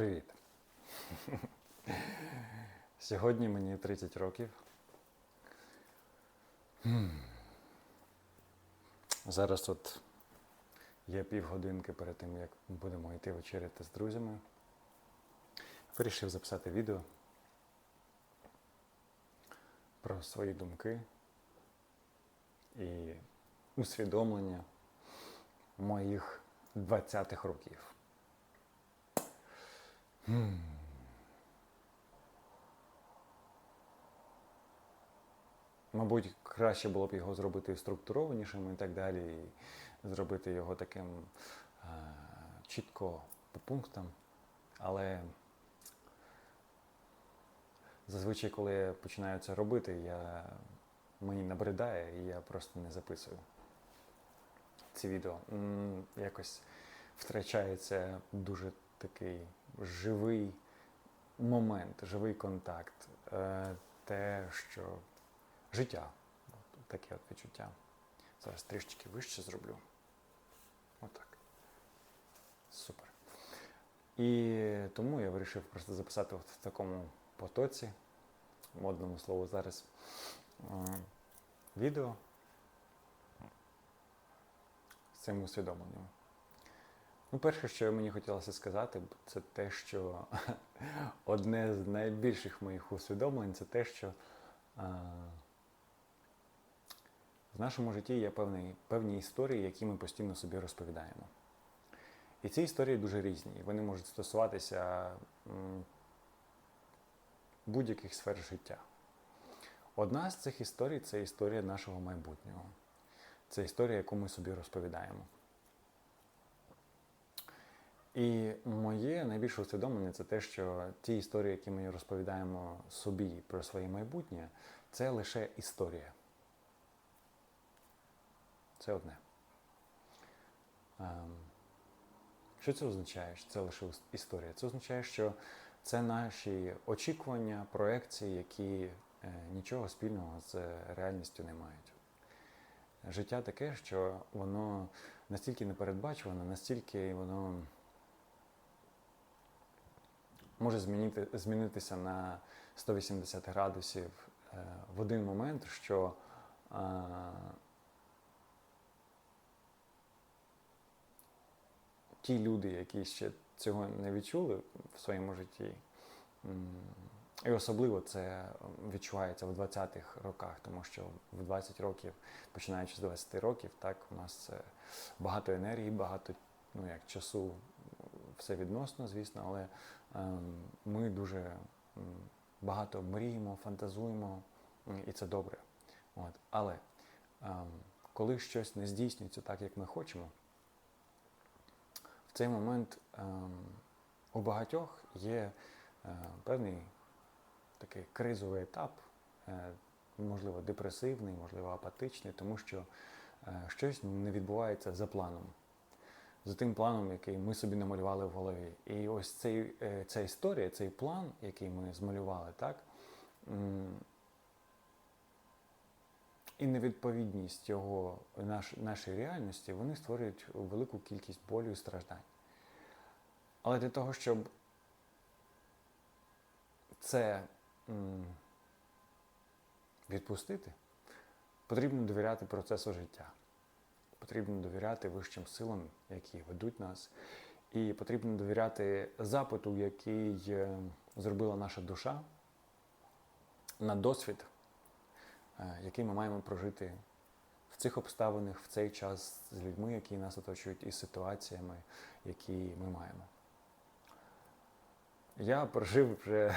Привіт. Сьогодні мені 30 років. Зараз от є півгодинки перед тим, як будемо йти вечеряти з друзями. Вирішив записати відео про свої думки і усвідомлення моїх 20-х років. Мабуть, краще було б його зробити структурованішим і так далі, і зробити його таким е, чітко по пунктам. Але зазвичай, коли я починаю це робити, я, мені набридає і я просто не записую ці відео. М, Якось втрачається дуже такий живий момент, живий контакт. Е, Те, що життя. Таке от відчуття. Зараз трішечки вище зроблю. Отак. Супер. І тому я вирішив просто записати от в такому потоці, модному слову зараз, е, відео з цим усвідомленням. Ну, перше, що мені хотілося сказати, це те, що одне з найбільших моїх усвідомлень це те, що а, в нашому житті є певні, певні історії, які ми постійно собі розповідаємо. І ці історії дуже різні. Вони можуть стосуватися будь-яких сфер життя. Одна з цих історій це історія нашого майбутнього. Це історія, яку ми собі розповідаємо. І моє найбільше усвідомлення це те, що ті історії, які ми розповідаємо собі про своє майбутнє, це лише історія. Це одне. Ем, Що це означає? що Це лише історія. Це означає, що це наші очікування, проекції, які е, нічого спільного з реальністю не мають. Життя таке, що воно настільки непередбачуване, настільки воно може змінити, змінитися на 180 градусів е, в один момент, що е, ті люди, які ще цього не відчули в своєму житті, і особливо це відчувається в 20-х роках, тому що в 20 років, починаючи з 20 років, так, у нас це багато енергії, багато ну, як, часу, все відносно, звісно, але ми дуже багато мріємо, фантазуємо, і це добре. От. Але ем, коли щось не здійснюється так, як ми хочемо, в цей момент ем, у багатьох є е, певний такий кризовий етап, е, можливо, депресивний, можливо, апатичний, тому що е, щось не відбувається за планом, за тим планом, який ми собі намалювали в голові. І ось цей, е, ця історія, цей план, який ми змалювали, так, і невідповідність його наш, нашій реальності, вони створюють велику кількість болю і страждань. Але для того, щоб це відпустити, потрібно довіряти процесу життя. Потрібно довіряти вищим силам, які ведуть нас, і потрібно довіряти запиту, який е, зробила наша душа на досвід, е, який ми маємо прожити в цих обставинах, в цей час з людьми, які нас оточують, і ситуаціями, які ми маємо. Я прожив вже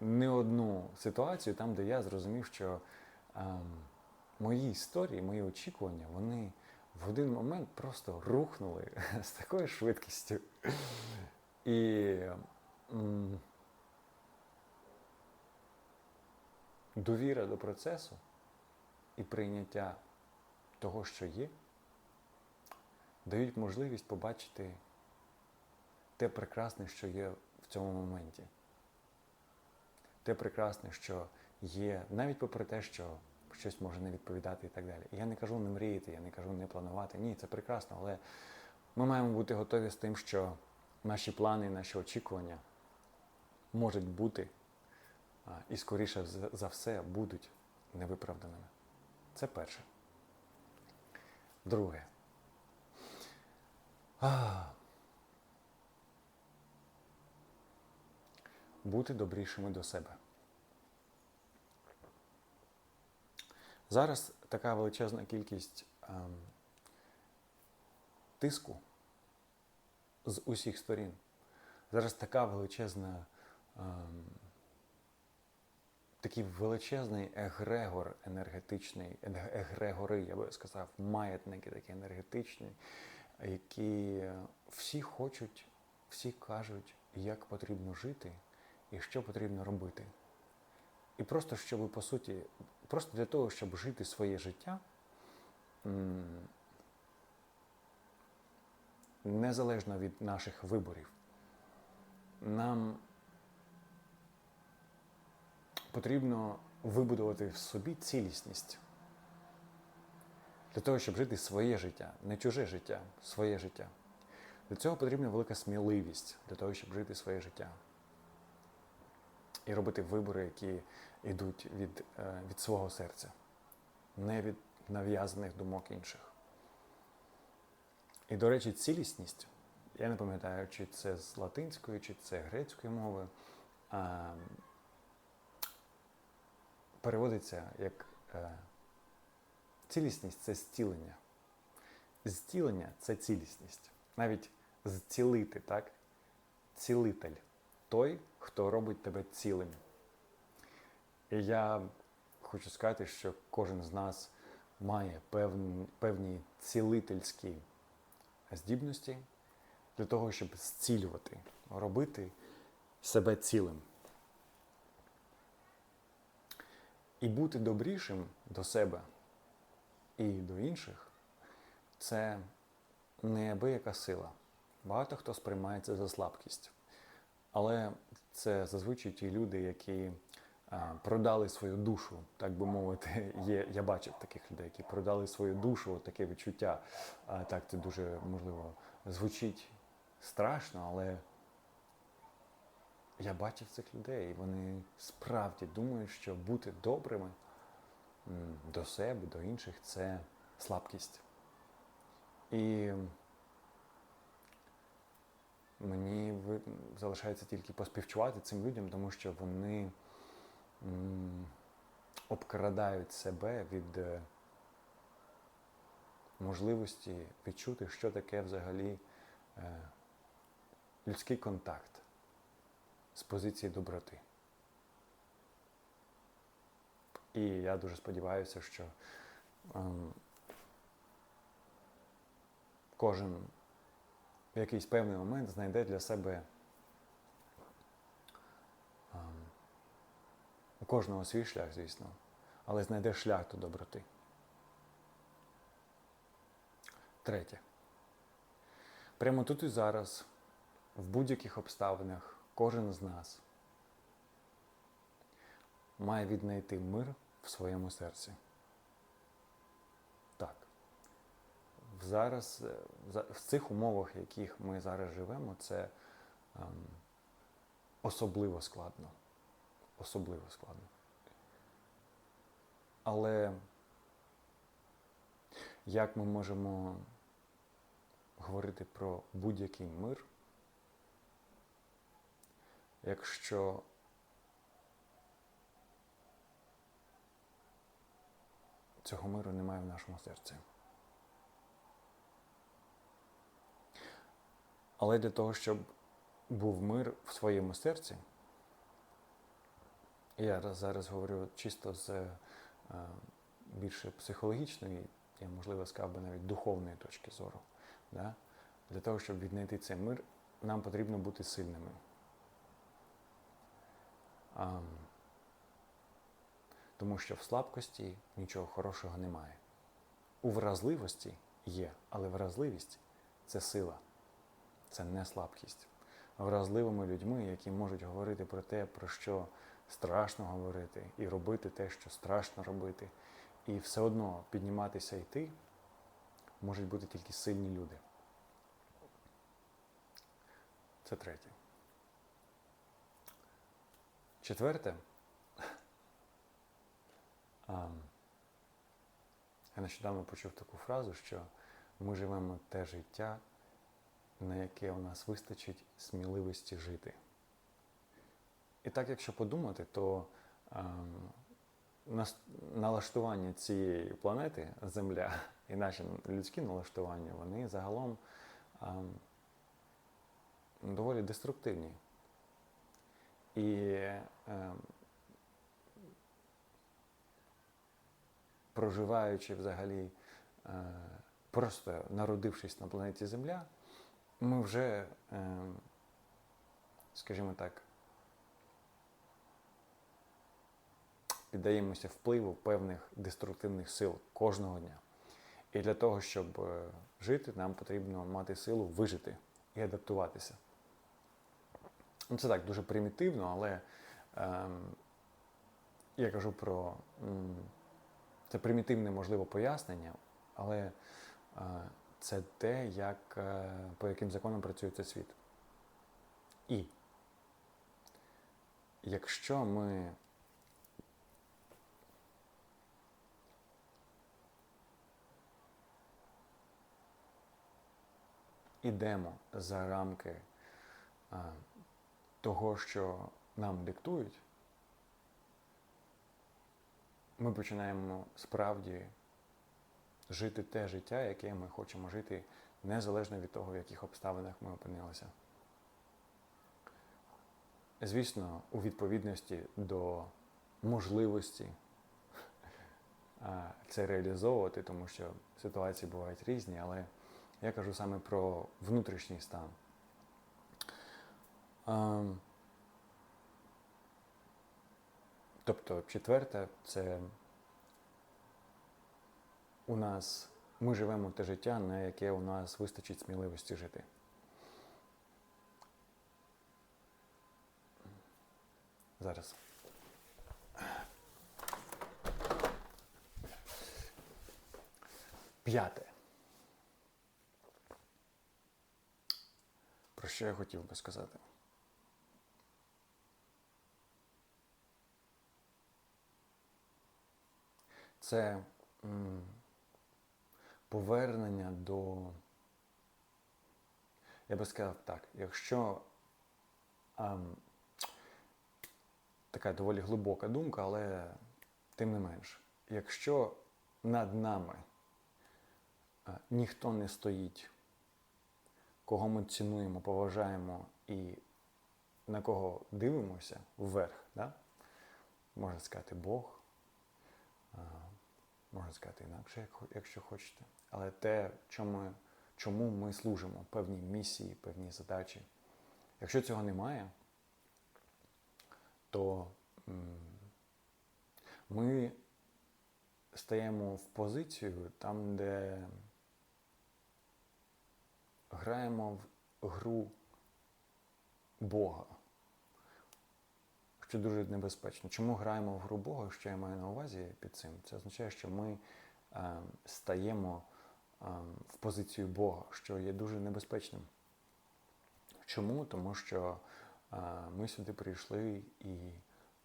не одну ситуацію там, де я зрозумів, що ем, мої історії, мої очікування, вони в один момент просто рухнули з такою швидкістю. І довіра до процесу і прийняття того, що є, дають можливість побачити те прекрасне, що є в цьому моменті. Те прекрасне, що є, навіть попри те, що щось може не відповідати і так далі. Я не кажу не мріяти, я не кажу не планувати. Ні, це прекрасно, але ми маємо бути готові з тим, що наші плани, наші очікування можуть бути і, скоріше за- все, будуть невиправданими. Це перше. Друге. Бути добрішими до себе. Зараз така величезна кількість ем, тиску з усіх сторін. Зараз така величезна, ем, такий величезний егрегор енергетичний, егрегори, я би сказав, маятники такі енергетичні, які всі хочуть, всі кажуть, як потрібно жити і що потрібно робити. І просто щоб, по суті, просто для того, щоб жити своє життя, незалежно від наших виборів, нам потрібно вибудувати в собі цілісність. Для того, щоб жити своє життя, не чуже життя, своє життя. Для цього потрібна велика сміливість для того, щоб жити своє життя. І робити вибори, які йдуть від, е, від свого серця, не від нав'язаних думок інших. І, до речі, цілісність, я не пам'ятаю, чи це з латинської, чи це грецької мови, а, переводиться як е, цілісність це зцілення. Зцілення це цілісність. Навіть зцілити, так? Цілитель той, хто робить тебе цілим. І я хочу сказати, що кожен з нас має певні, певні цілительські здібності для того, щоб зцілювати, робити себе цілим. І бути добрішим до себе і до інших це неабияка сила. Багато хто сприймає це за слабкість. Але це зазвичай ті люди, які продали свою душу, так би мовити. Є, я бачив таких людей, які продали свою душу, таке відчуття. Так, це дуже можливо звучить страшно, але я бачив цих людей, і вони справді думають, що бути добрими до себе, до інших це слабкість. І мені залишається тільки поспівчувати цим людям, тому що вони обкрадають себе від е, можливості відчути, що таке взагалі е, людський контакт з позиції доброти. І я дуже сподіваюся, що ем, кожен в якийсь певний момент знайде для себе кожного свій шлях, звісно, але знайде шлях до доброти. Третє. Прямо тут і зараз, в будь-яких обставинах, кожен з нас має віднайти мир в своєму серці. Так. Зараз, е, в цих умовах, в яких ми зараз живемо, це ем, особливо складно. Особливо складно. Але як ми можемо говорити про будь-який мир, якщо цього миру немає в нашому серці? Але для того, щоб був мир в своєму серці, я зараз говорю чисто з е, більше психологічної, я можливо сказав би навіть духовної точки зору. Да? Для того, щоб віднайти цей мир, нам потрібно бути сильними. А, тому що в слабкості нічого хорошого немає. У вразливості є, але вразливість це сила, це не слабкість. Вразливими людьми, які можуть говорити про те, про що страшно говорити, і робити те, що страшно робити, і все одно підніматися йти, можуть бути тільки сильні люди. Це третє. Четверте. Я нещодавно почув таку фразу, що ми живемо те життя, на яке у нас вистачить сміливості жити. І так, якщо подумати, то нас- налаштування цієї планети, Земля, і наші людські налаштування, вони загалом ем, доволі деструктивні. І ем, проживаючи взагалі, е, просто народившись на планеті Земля, ми вже, ем, скажімо так, піддаємося впливу певних деструктивних сил кожного дня. І для того, щоб е, жити, нам потрібно мати силу вижити і адаптуватися. Ну, Це так дуже примітивно, але ем, я кажу про м, це примітивне, можливо, пояснення, але е, це те, як, е, по яким законам працює цей світ. І якщо ми ідемо за рамки а, того, що нам диктують, ми починаємо справді жити те життя, яке ми хочемо жити, незалежно від того, в яких обставинах ми опинилися. Звісно, у відповідності до можливості це реалізовувати, тому що ситуації бувають різні, але я кажу саме про внутрішній стан. Ем, Тобто, четверте, це у нас ми живемо те життя, на яке у нас вистачить сміливості жити. Зараз. П'яте. Про що я хотів би сказати? Це повернення до. Я би сказав так, якщо ам, така доволі глибока думка, але тим не менш, якщо над нами а, ніхто не стоїть, кого ми цінуємо, поважаємо і на кого дивимося вверх, да? можна сказати Бог, можна сказати інакше, якщо хочете. Але те, чому, чому ми служимо, певні місії, певні задачі. Якщо цього немає, то ми стаємо в позицію там, де граємо в гру Бога, що дуже небезпечно. Чому граємо в гру Бога? Що я маю на увазі під цим? Це означає, що ми е, стаємо е, в позицію Бога, що є дуже небезпечним. Чому? Тому що е, ми сюди прийшли і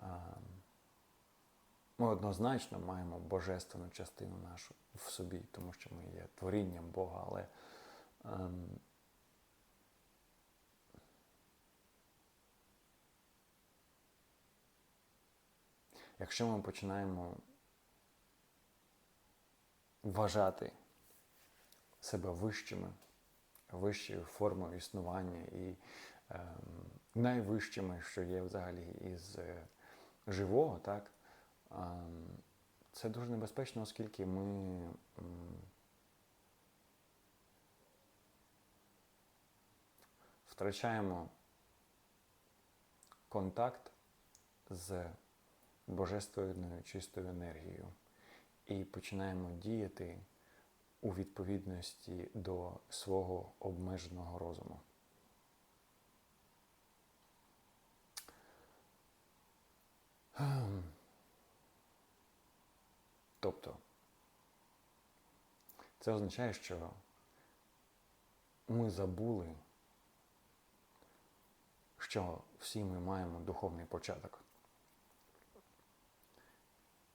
е, ми однозначно маємо божественну частину нашу в собі, тому що ми є творінням Бога, але ем, якщо ми починаємо вважати себе вищими, вищою формою існування і ем, найвищими, що є взагалі із е, живого, так, ем, це дуже небезпечно, оскільки ми м, втрачаємо контакт з божественною чистою енергією і починаємо діяти у відповідності до свого обмеженого розуму. Тобто, це означає, що ми забули що всі ми маємо духовний початок.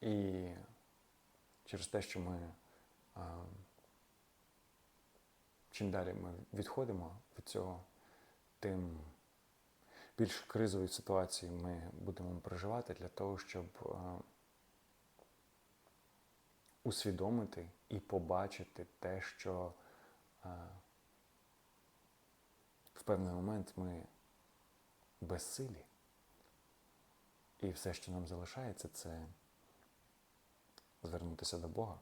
І через те, що ми а, чим далі ми відходимо від цього, тим більш кризові ситуації ми будемо проживати для того, щоб а, усвідомити і побачити те, що а, в певний момент ми безсилі. І все, що нам залишається, це звернутися до Бога.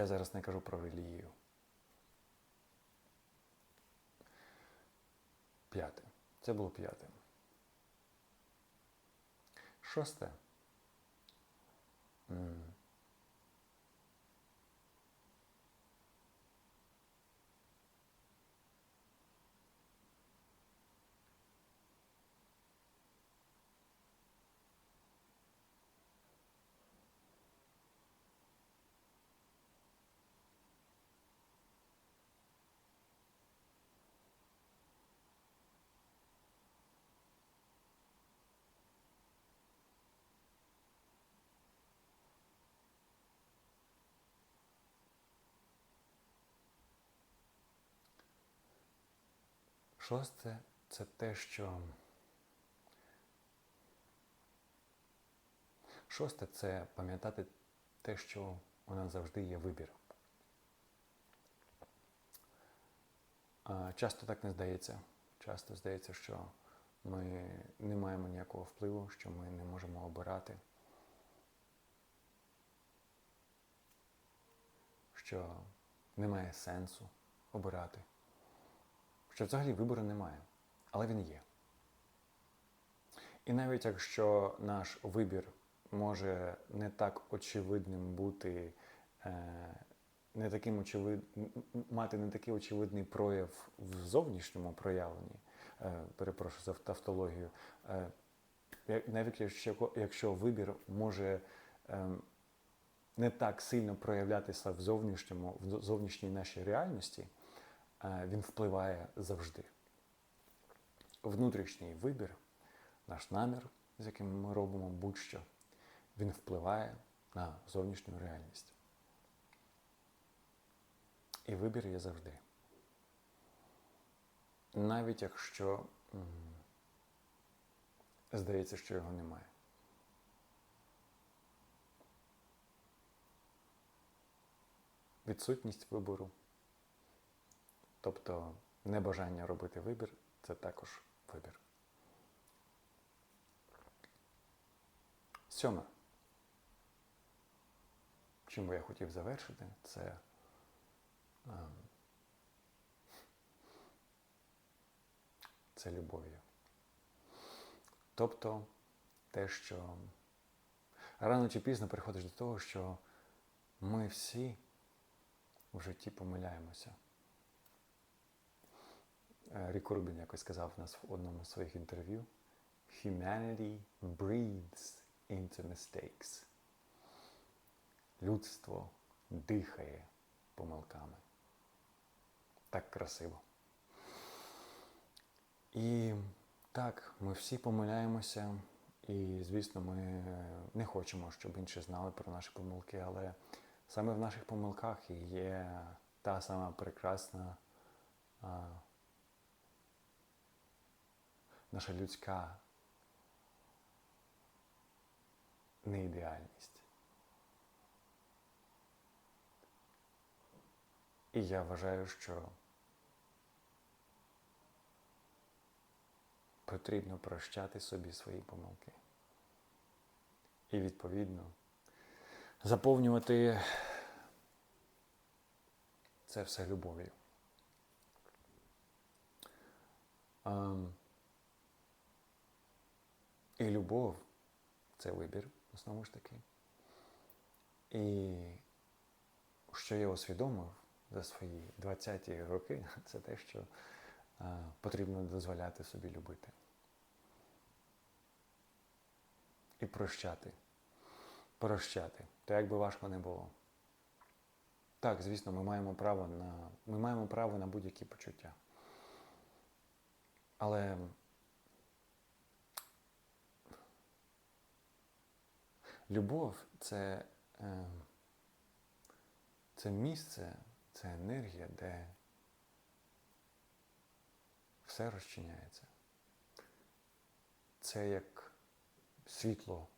Я зараз не кажу про релігію. П'яте. Це було п'яте. Шосте. Шосте це те, що. Шосте це пам'ятати те, що у нас завжди є вибір. Часто так не здається. Часто здається, що ми не маємо ніякого впливу, що ми не можемо обирати, що немає сенсу обирати що взагалі вибору немає, але він є. І навіть якщо наш вибір може не так очевидним бути, е, не таким очевид... мати не такий очевидний прояв в зовнішньому проявленні, е, перепрошую за тавтологію, е, навіть якщо, якщо вибір може не так сильно проявлятися в зовнішньому, в зовнішній нашій реальності він впливає завжди. Внутрішній вибір, наш намір, з яким ми робимо будь-що, він впливає на зовнішню реальність. І вибір є завжди. Навіть якщо здається, що його немає. Відсутність вибору Тобто небажання робити вибір це також вибір. Сьоме. Чим би я хотів завершити, це ем, це любов'ю. Тобто те, що рано чи пізно приходиш до того, що ми всі в житті помиляємося. Е, Рік Рубін якось сказав нас в одному з своїх інтерв'ю: Humanity breathes into mistakes. Людство дихає помилками. Так красиво. І так, ми всі помиляємося, і, звісно, ми не хочемо, щоб інші знали про наші помилки, але саме в наших помилках є та сама прекрасна наша людська неідеальність. І я вважаю, що потрібно прощати собі свої помилки. І відповідно заповнювати це все любов'ю. Um, і любов це вибір, знову ж таки. І що я усвідомив за свої 20-ті роки, це те, що потрібно дозволяти собі любити. І прощати. Прощати. То як би важко не було. Так, звісно, ми маємо право на ми маємо право на будь-які почуття. Але любов це, е, це місце, це енергія, де все розчиняється. Це як світло,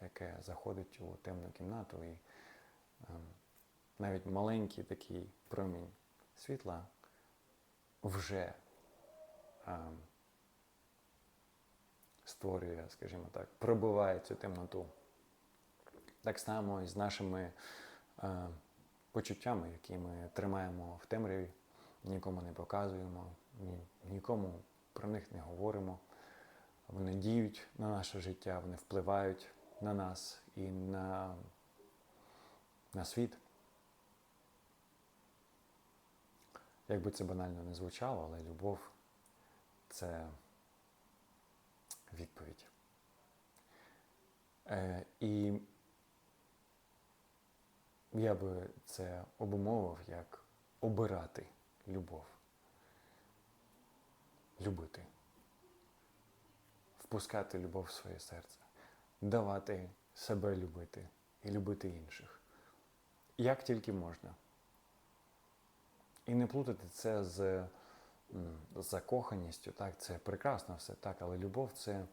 яке заходить у темну кімнату, і ем, навіть маленький такий промінь світла вже ем, створює, скажімо так, пробиває цю темноту. Так само і з нашими е, почуттями, які ми тримаємо в темряві, нікому не показуємо, ні, нікому про них не говоримо. Вони діють на наше життя, вони впливають на нас і на, на світ. Як би це банально не звучало, але любов це відповідь. Е, і я би це обумовив як обирати любов. Любити. Впускати любов в своє серце, давати себе любити і любити інших. Як тільки можна. І не плутати це з, закоханістю. Так, це прекрасно все, так, але любов це,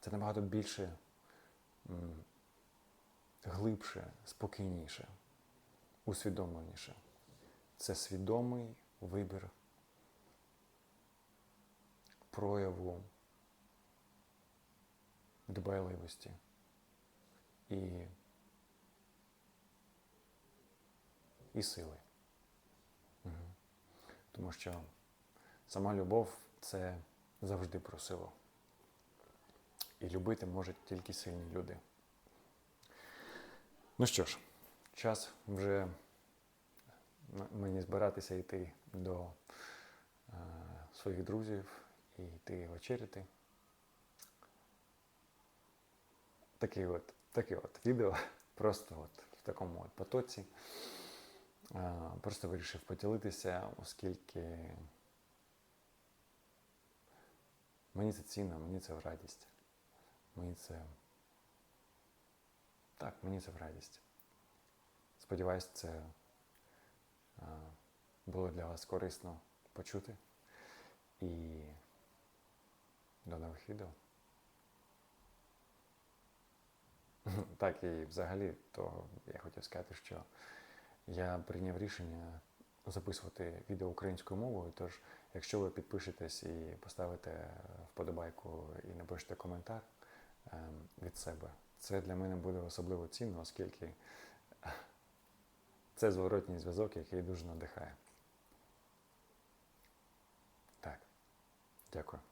це набагато більше глибше, спокійніше, усвідомленіше. Це свідомий вибір прояву дбайливості і, і сили. Угу. Тому що сама любов це завжди про силу. І любити можуть тільки сильні люди. Ну що ж, час вже мені збиратися йти до е, своїх друзів і йти вечеряти. Таке от, таке от відео, просто от в такому от потоці. Е, Просто вирішив поділитися, оскільки мені це цінно, мені це в радість. Мені це. Так, мені це в радість. Сподіваюсь, це е, було для вас корисно почути. І до нових відео. Так, і взагалі, то я хотів сказати, що я прийняв рішення записувати відео українською мовою. Тож, якщо ви підпишетесь і поставите вподобайку і напишете коментар ем, від себе, це для мене буде особливо цінно, оскільки це зворотній зв'язок, який дуже надихає. Так, дякую.